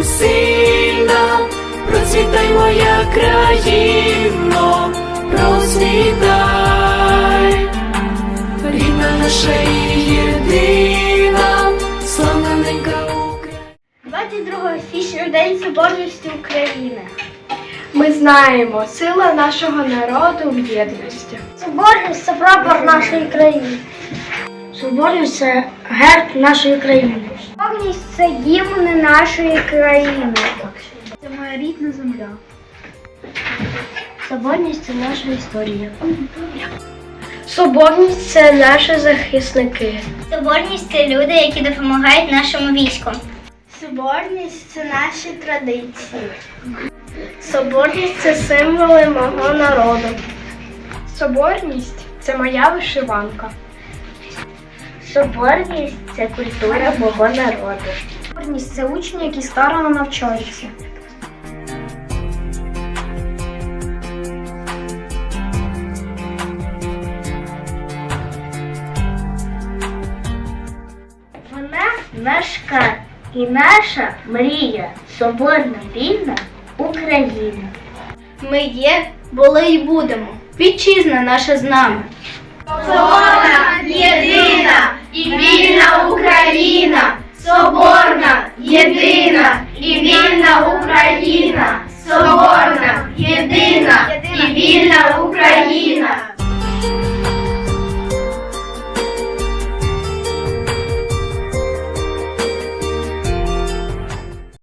Богом сильна, процвітай моя країно, процвітай, рідна наша і єдина, славна ненька Україна. 22 січня День Соборності України. Ми знаємо, сила нашого народу в єдності. Соборність це прапор нашої країни. Соборність це герб нашої країни. Соборність це гімн нашої країни. Це моя рідна земля. Соборність це наша історія. Соборність це наші захисники. Соборність це люди, які допомагають нашому війську. Соборність це наші традиції. Соборність це символи мого народу. Соборність це моя вишиванка. Соборність це культура мого народу. Соборність це учні, які старано навчаються. Вона наш скарб і наша мрія, соборна вільна Україна. Ми є, були і будемо. Вітчизна наша з нами. Соборна, єдина і вільна Україна, Соборна, єдина і вільна Україна, Соборна, єдина.